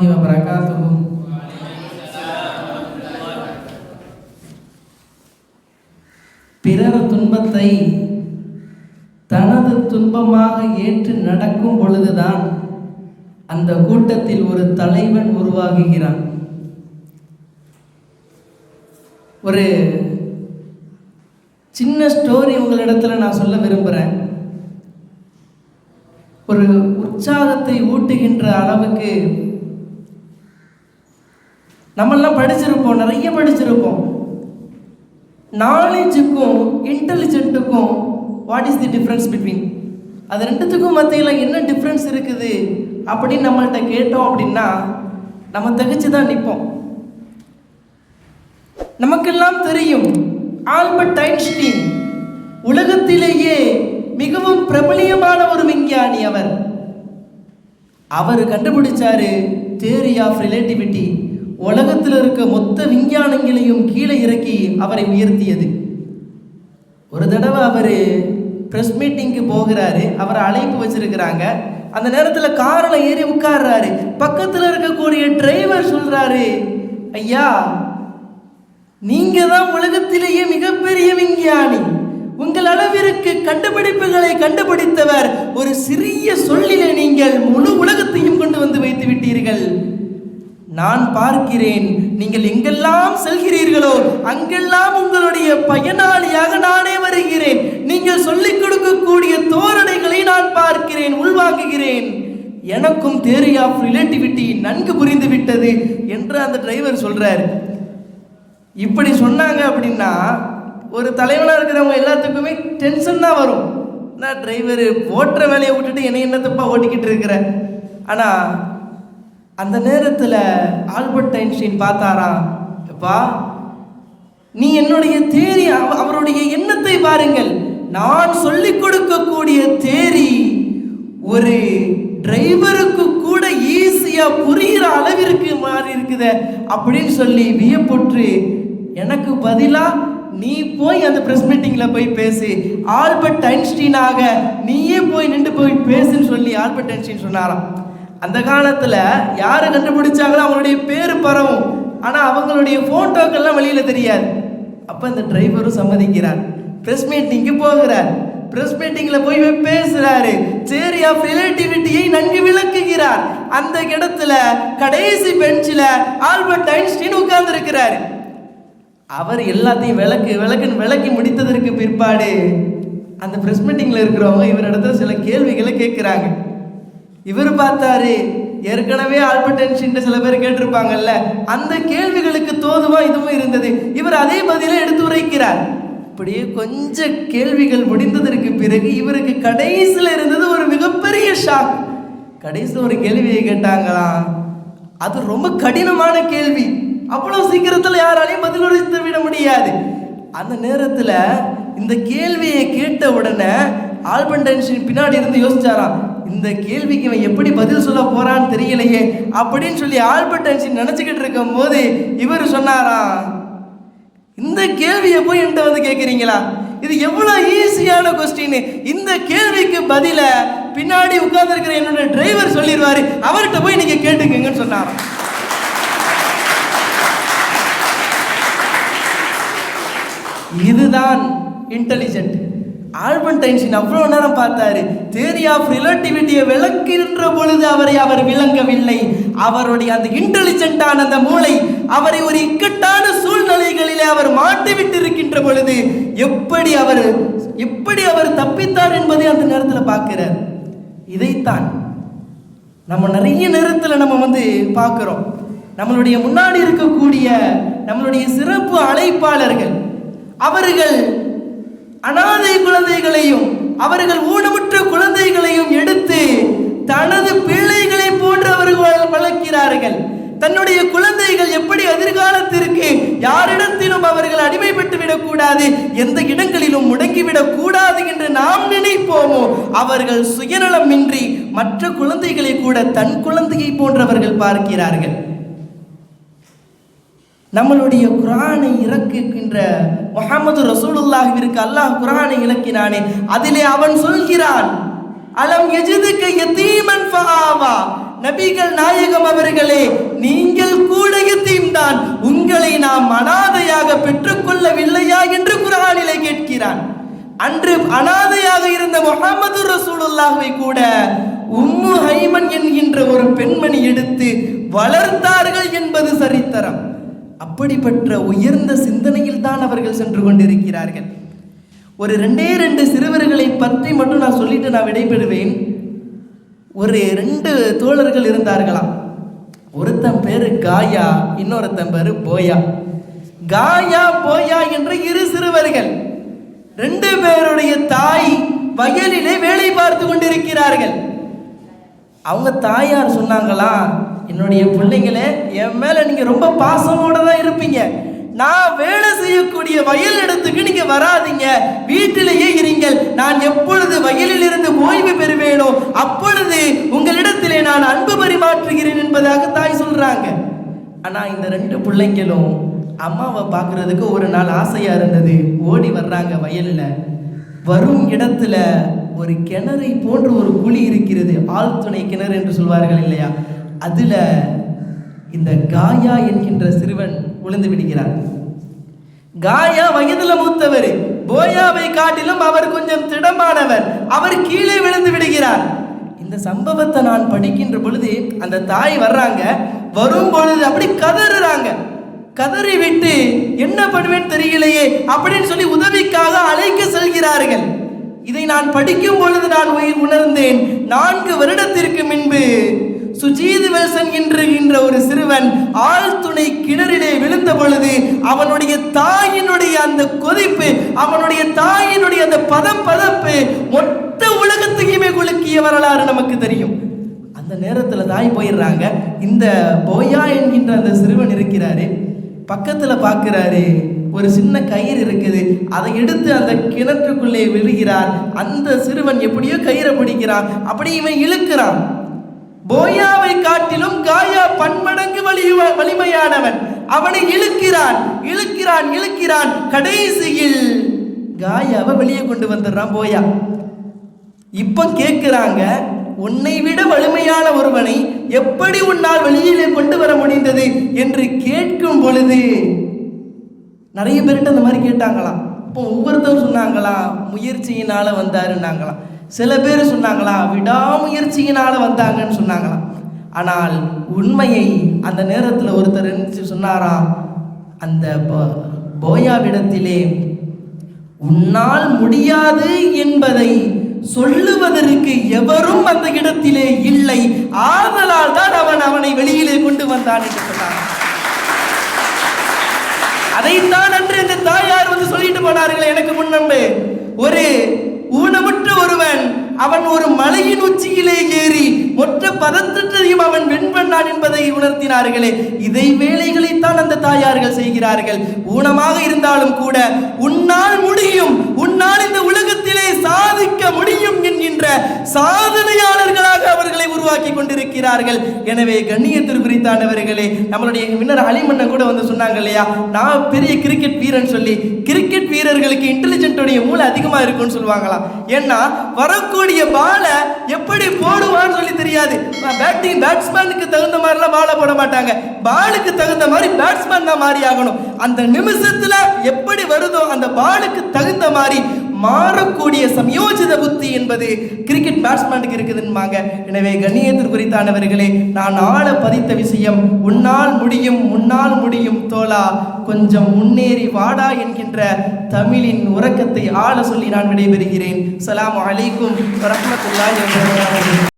السلام عليكم ورحمة الله وبركاته பிறர் துன்பத்தை தனது துன்பமாக ஏற்று நடக்கும் பொழுதுதான் அந்த கூட்டத்தில் ஒரு தலைவன் உருவாகுகிறான் ஒரு சின்ன ஸ்டோரி உங்களிடத்துல நான் சொல்ல விரும்புகிறேன் ஒரு உற்சாகத்தை ஊட்டுகின்ற அளவுக்கு நம்மெல்லாம் படிச்சிருப்போம் நிறைய படிச்சிருப்போம் நாலேஜுக்கும் இன்டெலிஜென்ட்டுக்கும் what is the difference between அது ரெண்டுத்துக்கும் மத்தியில் என்ன டிஃப்ரென்ஸ் இருக்குது? அப்படின்னு நம்மள்கிட்ட கேட்டோம் அப்படின்னா நம்ம தகச்சு தான் நிற்போம் நமக்கெல்லாம் தெரியும் ஆல்பர்ட் ஐன்ஸ்டீன் உலகத்திலேயே மிகவும் பிரபலியமான ஒரு விஞ்ஞானி அவர். அவர் கண்டுபிடிச்சாரு தேரி ஆஃப் ரிலேட்டிவிட்டி உலகத்தில் இருக்க மொத்த விஞ்ஞானங்களையும் கீழே இறக்கி அவரை உயர்த்தியது. ஒரு தடவை அவர் ப்ரெஸ் மீட்டிங்க்கு போகிறாரு அவரை அழைப்பு வச்சிருக்கிறாங்க. அந்த நேரத்தில் காரில் ஏறி உட்கார்றாரு. பக்கத்தில் இருக்கக்கூடிய டிரைவர் சொல்கிறாரு ஐயா நீங்கள் தான் உலகத்திலேயே மிகப்பெரிய விஞ்ஞானி. உங்கள் அளவிற்கு கண்டுபிடிப்புகளை கண்டுபிடித்தவர் ஒரு சிறிய சொல்லிலே நீங்கள் முழு உலகத்தையும் கொண்டு வந்து வைத்து விட்டீர்கள். நான் பார்க்கிறேன். நீங்கள் எங்கெல்லாம் செல்கிறீர்களோ அங்கெல்லாம் உங்களுடைய பயனாளியாக நானே வருகிறேன். நீங்கள் சொல்லிக் கொடுக்கக்கூடிய தோரணைகளை நான் பார்க்கிறேன் உள்வாங்குகிறேன். எனக்கும் தேரி ஆஃப் ரிலேட்டிவிட்டி நன்கு புரிந்து விட்டது என்று அந்த டிரைவர் சொல்றார். இப்படி சொன்னாங்க அப்படின்னா ஒரு தலைவனாக இருக்கிறவங்க எல்லாத்துக்குமே டென்ஷன் தான் வரும். நான் டிரைவர் ஓட்டுற வேலையை விட்டுட்டு என்ன என்னத்தப்பா ஓட்டிக்கிட்டு இருக்கிற? ஆனால் அந்த நேரத்தில் ஆல்பர்ட் ஐன்ஸ்டீன் பார்த்தாராம் எப்பா நீ என்னுடைய தேரி அவருடைய எண்ணத்தை பாருங்கள். நான் சொல்லிக் கொடுக்கக்கூடிய தேரி ஒரு டிரைவருக்கு கூட ஈஸியா புரிகிற அளவிற்கு மாறி இருக்குத அப்படின்னு சொல்லி வியப்புற்று எனக்கு பதிலா நீ போய் அந்த பிரஸ் மீட்டிங்கில் போய் பேசு. ஆல்பர்ட் ஐன்ஸ்டீனாக நீயே போய் நின்று போய் பேசுன்னு சொல்லி ஆல்பர்ட் ஐன்ஸ்டீன் சொன்னாராம். அந்த காலத்தில் யார் கண்டுபிடிச்சாங்களோ அவங்களுடைய பேர் பரவும். ஆனால் அவங்களுடைய ஃபோட்டோக்கள்லாம் வெளியில் தெரியாது. அப்போ இந்த டிரைவரும் சம்மதிக்கிறார் ப்ரெஸ் மீட்டிங்க்கு போகிறார். ப்ரெஸ் மீட்டிங்கில் போய் பேசுகிறாரு பேசுறாரு. ஆஃப் ரிலேட்டிவிட்டியை நன்கு விளக்குகிறார். அந்த இடத்துல கடைசி பெஞ்சில் ஆல்பர்ட் ஐன்ஸ்டீன் உட்கார்ந்துருக்கிறாரு. அவர் எல்லாத்தையும் விளக்கு விளக்குன்னு விளக்கி முடித்ததற்கு பிற்பாடு அந்த ப்ரெஸ் மீட்டிங்கில் இருக்கிறவங்க இவரிடத்துல சில கேள்விகளை கேட்குறாங்க. இவர் பார்த்தாரு. ஏற்கனவே ஆல்பர்ட் ஐன்ஸ்டீன் சில பேர் கேட்டிருப்பாங்கல்ல. அந்த கேள்விகளுக்கு தோதுவா இதுவும் இருந்தது. இவர் அதே பதிலை எடுத்து உரைக்கிறார். இப்படியே கொஞ்ச கேள்விகள் முடிந்ததற்கு பிறகு இவருக்கு கடைசியில் இருந்தது ஒரு மிகப்பெரிய ஷாக் கடைசியில் ஒரு கேள்வியை கேட்டாங்களாம். அது ரொம்ப கடினமான கேள்வி. அவ்வளவு சீக்கிரத்தில் யாராலையும் பதில் உரைத்து விட முடியாது. அந்த நேரத்தில் இந்த கேள்வியை கேட்ட உடனே ஆல்பர்ட் ஐன்ஸ்டீன் பின்னாடி இருந்து யோசிச்சாராம். இந்த கேள்விக்கு இவன் எப்படி பதில் சொல்ல போறான்னு தெரியலையே அப்படின்னு சொல்லி ஆல்பர்ட் ஐன்ஸ்டீன் நினச்சிக்கிட்டு இருக்கும் போது இவர் சொன்னாராம் இந்த கேள்வியை போய் என்கிட்ட வந்து கேட்குறீங்களா இது எவ்வளோ ஈஸியான கொஸ்டின் இந்த கேள்விக்கு பதில பின்னாடி உட்கார்ந்துருக்கிற என்னோட டிரைவர் சொல்லிடுவாரு அவர்கிட்ட போய் நீங்கள் கேட்டுக்கங்கன்னு சொன்னாராம். இதுதான் இன்டெலிஜென்ட் ஆல்பர்ட் ஐன்ஸ்டீன் அவ்வளோ நேரம் பார்த்தாரு. தேரி ஆஃப் ரிலேட்டிவிட்டியை விளக்குகின்ற பொழுது அவரை அவர் விளங்கவில்லை. அவருடைய அந்த இன்டெலிஜென்ட்டான அந்த மூளை அவரை ஒரு இக்கட்டான சூழ்நிலைகளிலே அவர் மாட்டிவிட்டு இருக்கின்ற பொழுது எப்படி அவர் எப்படி அவர் தப்பித்தார் என்பதை அந்த நேரத்தில் பார்க்கிறார். இதைத்தான் நம்ம நிறைய நேரத்தில் நம்ம வந்து பார்க்குறோம். நம்மளுடைய முன்னாடி இருக்கக்கூடிய நம்மளுடைய சிறப்பு அழைப்பாளர்கள் அவர்கள் அனாதை குழந்தைகளையும் அவர்கள் ஊனமுற்ற குழந்தைகளையும் எடுத்து தனது பிள்ளைகளை போன்று அவர்கள் வளர்க்கிறார்கள். தன்னுடைய குழந்தைகள் எப்படி எதிர்காலத்திற்கு யாரிடத்திலும் அவர்கள் அடிமைப்பட்டு விடக்கூடாது எந்த இடங்களிலும் முடங்கிவிடக் கூடாது என்று நாம் நினைப்போமோ அவர்கள் சுயநலமின்றி மற்ற குழந்தைகளை கூட தன் குழந்தையை போன்றவர்கள் பார்க்கிறார்கள். நம்மளுடைய குரானை இறக்குகின்ற முகமது ரசூலுல்லாஹிற்கு அல்லாஹ் குரானை இலக்கினானே. அதிலே அவன் சொல்கிறான் அலம் எஜிதுக்கு யதீமன் ஃபஹாவா நபிகள் நாயகம் அவர்களே நீங்கள் கூட எத்தீம் தான். உங்களை நாம் அனாதையாக பெற்றுக்கொள்ளவில்லையா? என்று குரானிலே கேட்கிறான். அன்று அனாதையாக இருந்த முகமது ரசூலுல்லாஹை கூட உம்மு ஹைமன் என்கின்ற ஒரு பெண்மணி எடுத்து வளர்த்தார்கள் என்பது சரித்திரம். அப்படிப்பட்ட உயர்ந்த சிந்தனையில் தான் அவர்கள் சென்று கொண்டிருக்கிறார்கள். ஒரு ரெண்டே ரெண்டு சிறுவர்களை பற்றி மட்டும் நான் சொல்லிட்டு நான் விடைபெறுவேன். ஒரு ரெண்டு தோழர்கள் இருந்தார்களாம். ஒருத்தன் பேரு காயா இன்னொருத்தன் பேரு போயா. காயா போயா என்ற இரு சிறுவர்கள். ரெண்டு பேருடைய தாய் வயலிலே வேலை பார்த்து கொண்டிருக்கிறார்கள். அவங்க தாயார் சொன்னாங்களா என்னுடைய பிள்ளைங்களே என் மேலே நீங்கள் ரொம்ப பாசமோட தான் இருப்பீங்க. நான் வேலை செய்யக்கூடிய வயல் இடத்துக்கு நீங்க வராதீங்க. வீட்டிலேயே இருங்கள். நான் எப்பொழுது வயலில் இருந்து ஓய்வு பெறுவேனோ அப்பொழுது உங்களிடத்திலே நான் அன்பு பரிமாற்றுகிறேன் என்பதாக தாய் சொல்றாங்க. ஆனா இந்த ரெண்டு பிள்ளைங்களும் அம்மாவை பார்க்கறதுக்கு ஒரு நாள் ஆசையா இருந்தது. ஓடி வர்றாங்க வயலில். வரும் இடத்துல ஒரு கிணறை போன்ற ஒரு குழி இருக்கிறது ஆழ்துணை கிணறு என்று சொல்வார்கள் இல்லையா? அதில் இந்த காயா என்கின்ற சிறுவன் விழுந்து விடுகிறார் காயா வயதுல மூத்தவர் போயாவை காட்டிலும் அவர் கொஞ்சம் திடமானவர் அவர் கீழே விழுந்து விடுகிறார். இந்த சம்பவத்தை நான் படிக்கின்ற பொழுது அந்த தாய் வர்றாங்க வரும் பொழுது அப்படி கதறுறாங்க. கதறி விட்டு என்ன பண்ணுவேன் தெரியலையே அப்படின்னு சொல்லி உதவிக்காக அழைக்க செல்கிறார்கள். இதை நான் படிக்கும் பொழுது நான் உயிர் உணர்ந்தேன். நான்கு வருடத்திற்கு முன்பு சுஜீத் வெல்சன் என்ற ஒரு சிறுவன் ஆழ்துணை கிணறிலே விழுந்த பொழுது அவனுடைய தாயினுடைய அந்த கொதிப்பு அவனுடைய தாயினுடைய அந்த பதம் பதப்பு மொத்த உலகத்தையுமே குலுக்கிய வரலாறு நமக்கு தெரியும். அந்த நேரத்துல தாய் போயிடுறாங்க. இந்த போயா என்கின்ற அந்த சிறுவன் இருக்கிறாரு. பக்கத்துல பார்க்கிறாரு ஒரு சின்ன கயிறு இருக்குது. அதை எடுத்து அந்த கிணற்றுக்குள்ளே விழுகிறார். அந்த சிறுவன் எப்படியோ கயிறை பிடிக்கிறான். அப்படி இவன் இழுக்கிறான். போயாவை காட்டிலும் காயா பன்மடங்கு வலி வலிமையானவன். அவனை இழுக்கிறான். இழுக்கிறான் இழுக்கிறான். கடைசியில் காயாவை வெளியே கொண்டு வந்துடுறான் போயா. இப்ப கேட்கிறாங்க உன்னை விட வலிமையான ஒருவனை எப்படி உன்னால் வெளியிலே கொண்டு வர முடிந்தது? என்று கேட்கும் பொழுது நிறைய பேர்கிட்ட அந்த மாதிரி கேட்டாங்களாம். இப்போ ஒவ்வொருத்தரும் சொன்னாங்களாம் முயற்சியினால் வந்தாருன்னாங்களாம். சில பேர் சொன்னாங்களா விடாமுயற்சியினால் வந்தாங்கன்னு சொன்னாங்களாம். ஆனால் உண்மையை அந்த நேரத்தில் ஒருத்தர் நினச்சி சொன்னாரா அந்த போ- போயாவிடத்திலே உன்னால் முடியாது என்பதை சொல்லுவதற்கு எவரும் அந்த இடத்திலே இல்லை. ஆதலால் தான் அவன் அவனை வெளியிலே கொண்டு வந்தான் என்று சொன்னான் அதைத்தான் அன்று இந்த தாயார் வந்து சொல்லிட்டு போனார்கள் எனக்கு முன்னம்பு ஒரு ஊனமுற்ற ஒருவன் அவன் ஒரு மலையின் உச்சியிலே ஏறி மொற்ற பதற்றத்தையும் அவன் வெண்பண்ணான் என்பதை உணர்த்தினார்களே. இதை வேலைகளைத்தான் அந்த தாயார்கள் செய்கிறார்கள். ஊனமாக இருந்தாலும் கூட உன்னால் முடியும் உன்னால் இந்த உலகத்திலே சாதிக்க முடியும் என்கின்ற சாதனையாளர்களாக அவர் இருக்கிறார்கள் எனவே எனவே கண்ணியத்திற்குரித்தானவர்களே நம்மளுடைய வின்னர் அலிமன்னன் கூட வந்து சொன்னாங்க இல்லையா? நான் பெரிய கிரிக்கெட் வீரன் சொல்லி கிரிக்கெட் வீரர்களுக்கு இன்டெலிஜென்ட்டுடைய மூளை அதிகமாக இருக்கும்னு சொல்லுவாங்களாம் ஏன்னா வரக்கூடிய பாலை எப்படி போடுவான்னு சொல்லி தெரியாது. பேட்டிங் பேட்ஸ்மேனுக்கு தகுந்த மாதிரிலாம் பாலை போட மாட்டாங்க. பாலுக்கு தகுந்த மாதிரி பேட்ஸ்மேன் தான் மாறி ஆகணும். அந்த நிமிஷத்தில் எப்படி வருதோ அந்த பாலுக்கு தகுந்த மாதிரி மாறக்கூடிய சமயோஜித புத்தி என்பது கிரிக்கெட் பேட்ஸ்மேனுக்கு இருக்குதுன்பாங்க. எனவே கண்ணியத்திற்கு குறித்தானவர்களே நான் ஆள பதித்த விஷயம் உன்னால் முடியும் உன்னால் முடியும் தோழா கொஞ்சம் முன்னேறி வாடா என்கின்ற தமிழின் உறக்கத்தை ஆள சொல்லி நான் விடைபெறுகிறேன். சலாம் அலைக்கும் வரமத்துல்லா வபரகாத்துஹு.